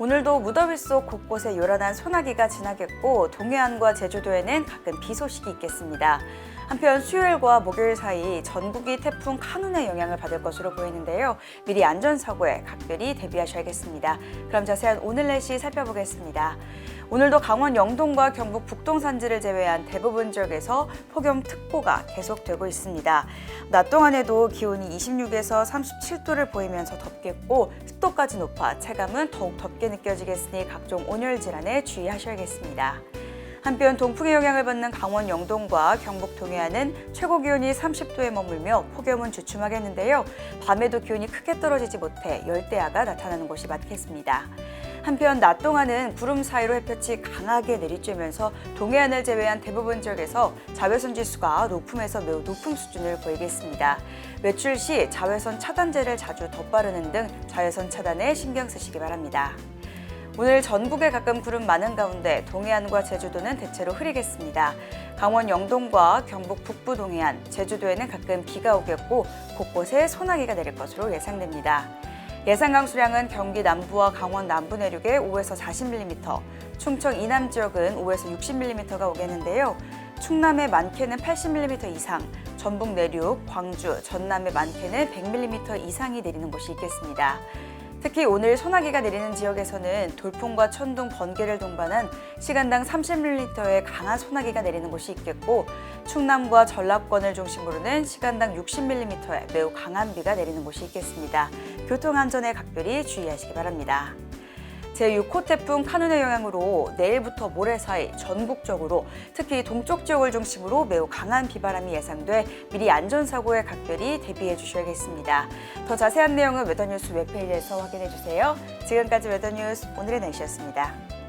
오늘도 무더위 속 곳곳에 요란한 소나기가 지나겠고 동해안과 제주도에는 가끔 비 소식이 있겠습니다. 한편 수요일과 목요일 사이 전국이 태풍 카눈의 영향을 받을 것으로 보이는데요. 미리 안전사고에 각별히 대비하셔야겠습니다. 그럼 자세한 오늘 날씨 살펴보겠습니다. 오늘도 강원 영동과 경북 북동 산지를 제외한 대부분 지역에서 폭염특보가 계속되고 있습니다. 낮 동안에도 기온이 26에서 37도를 보이면서 덥겠고 습도까지 높아 체감은 더욱 덥게 느껴지겠으니 각종 온열 질환에 주의하셔야겠습니다. 한편 동풍의 영향을 받는 강원 영동과 경북 동해안은 최고 기온이 30도에 머물며 폭염은 주춤하겠는데요. 밤에도 기온이 크게 떨어지지 못해 열대야가 나타나는 곳이 많겠습니다. 한편 낮 동안은 구름 사이로 햇볕이 강하게 내리쬐면서 동해안을 제외한 대부분 지역에서 자외선 지수가 높음에서 매우 높은 수준을 보이겠습니다. 외출 시 자외선 차단제를 자주 덧바르는 등 자외선 차단에 신경 쓰시기 바랍니다. 오늘 전국에 가끔 구름 많은 가운데 동해안과 제주도는 대체로 흐리겠습니다. 강원 영동과 경북 북부 동해안, 제주도에는 가끔 비가 오겠고 곳곳에 소나기가 내릴 것으로 예상됩니다. 예상 강수량은 경기 남부와 강원 남부 내륙에 5에서 40mm, 충청 이남 지역은 5에서 60mm가 오겠는데요. 충남의 많게는 80mm 이상, 전북 내륙, 광주, 전남의 많게는 100mm 이상이 내리는 곳이 있겠습니다. 특히 오늘 소나기가 내리는 지역에서는 돌풍과 천둥, 번개를 동반한 시간당 30mm의 강한 소나기가 내리는 곳이 있겠고 충남과 전라권을 중심으로는 시간당 60mm의 매우 강한 비가 내리는 곳이 있겠습니다. 교통안전에 각별히 주의하시기 바랍니다. 제6호 태풍 카눈의 영향으로 내일부터 모레 사이 전국적으로 특히 동쪽 지역을 중심으로 매우 강한 비바람이 예상돼 미리 안전사고에 각별히 대비해 주셔야겠습니다. 더 자세한 내용은 웨더뉴스 웹페이지에서 확인해 주세요. 지금까지 웨더뉴스 오늘의 날씨였습니다.